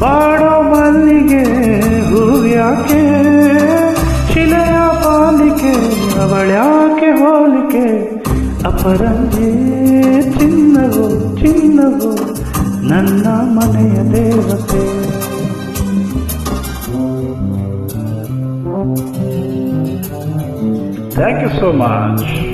Borrow ಮಲ್ಲಿಗೆ ಹೂವ್ಯಾಕೆ ಶಿಲೆಯ ಪಾಲಿಕೆ ಅವಳ್ಯಾಕೆ ಹೋಲಿಕೆ ಅಪರಂಜಿ ಚಿನ್ನವು ಚಿನ್ನವು ನನ್ನ ಮನೆಯ ದೇವತೆ. Thank you so much.